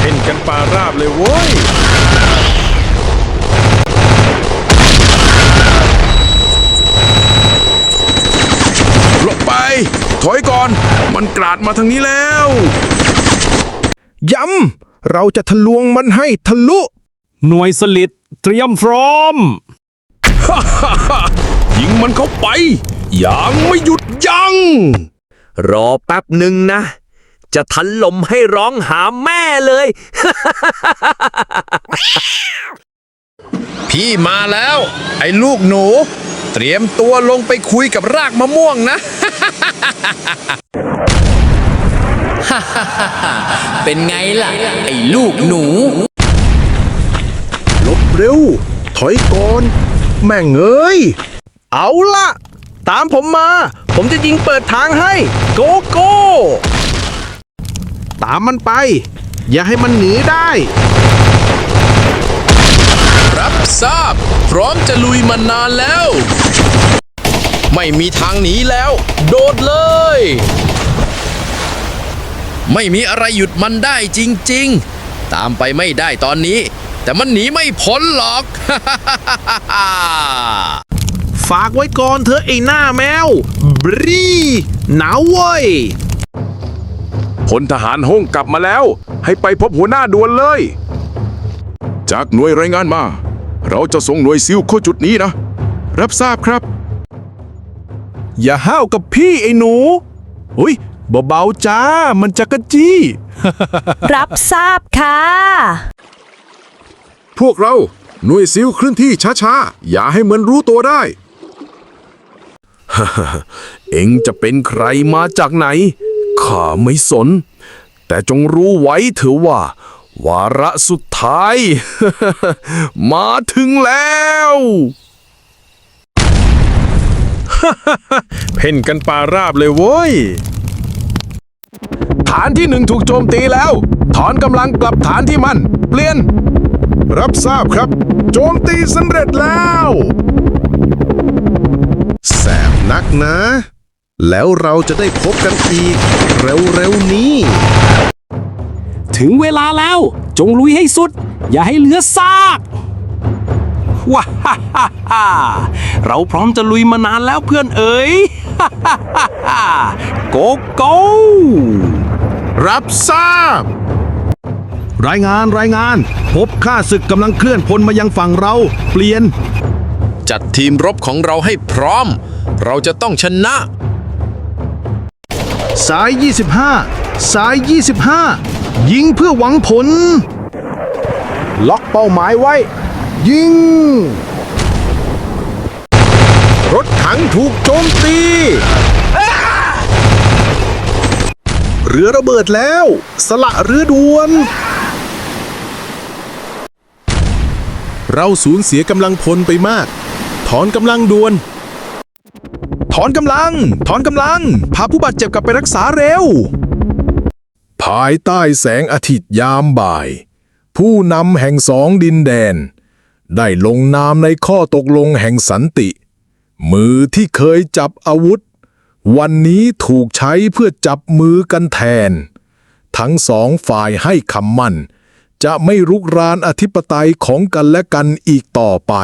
เห็นกันปลาราบเลยโว้ย หลบไป ถอยก่อน มันกราดมาทางนี้แล้ว ย้ำ เราจะทะลวงมันให้ทะลุ หน่วยสลิดเตรียมพร้อม ยิงมันเข้าไป ยังไม่หยุดยัง้งรอแป๊บหนึ่งนะ จะทันลมให้ร้องหาแม่เลย พี่มาแล้ว ไอ้ลูกหนู เตรียมตัวลงไปคุยกับรากมะม่วงนะ เป็นไงล่ะ ไอ้ลูกหนู ลบเร็ว ถอยก่อน แม่งเอ้ย เอาละตามผมมา ผมจะยิงเปิดทางให้ โกโก้ ตามมันไป อย่าให้มันหนีได้ รับทราบ พร้อมจะลุยมานานแล้ว ไม่มีทางหนีแล้ว โดดเลย ไม่มีอะไรหยุดมันได้จริง ๆ ตามไปไม่ได้ตอนนี้ แต่มันหนีไม่พ้นหรอก ฝากไว้ก่อนเธอะไอ้หน้าแมว บรีหนาวเว้ย พลทหารห้องกลับมาแล้ว ให้ไปพบหัวหน้าด่วนเลย จากหน่วยรายงานมา เราจะส่งหน่วยซิลเข้าจุดนี้นะ รับทราบครับ อย่าห้าวกับพี่ไอ้หนู อุ้ยเบาๆจ้า มันจะกระจี้ รับทราบค่ะ พวกเราหน่วยซิลเคลื่อนที่ช้าๆ อย่าให้มันรู้ตัวได้ เอ็งจะเป็นใครมาจากไหน ข้าไม่สน แต่จงรู้ไว้เถอะว่า วาระสุดท้าย มาถึงแล้วเพ่นกันปลาราบเลยโว้ย ฐานที่หนึ่งถูกโจมตีแล้ว ถอนกำลังกลับฐานที่มัน เปลี่ยน รับทราบครับ โจมตีสำเร็จแล้ว แสบนักนะ แล้วเราจะได้พบกันอีก เร็วๆนี้ ถึงเวลาแล้ว จงลุยให้สุด อย่าให้เหลือซากว้าฮ่าฮ่าฮ่าเราพร้อมจะลุยมานานแล้วเพื่อนเอ๋ยฮ่าฮ่าฮ่าฮ่าโกโก้รับทราบ รายงานรายงาน พบข้าศึกกำลังเคลื่อนพลมายังฝั่งเรา เปลี่ยน จัดทีมรบของเราให้พร้อม เราจะต้องชนะ สาย 25สาย 25 ยิงเพื่อหวังผล ล็อกเป้าหมายไว้ ยิง รถถังถูกโจมตี เรือระเบิดแล้ว สละเรือด่วน เราสูญเสียกำลังพลไปมาก ถอนกำลังด่วน ถอนกำลัง ถอนกำลัง พาผู้บาดเจ็บกลับไปรักษาเร็ว ภายใต้แสงอาทิตย์ยามบ่าย ผู้นำแห่งสองดินแดน ได้ลงนามในข้อตกลงแห่งสันติ มือที่เคยจับอาวุธ วันนี้ถูกใช้เพื่อจับมือกันแทน ทั้งสองฝ่ายให้คำมั่น จะไม่รุกรานอธิปไตยของกันและกันอีกต่อไป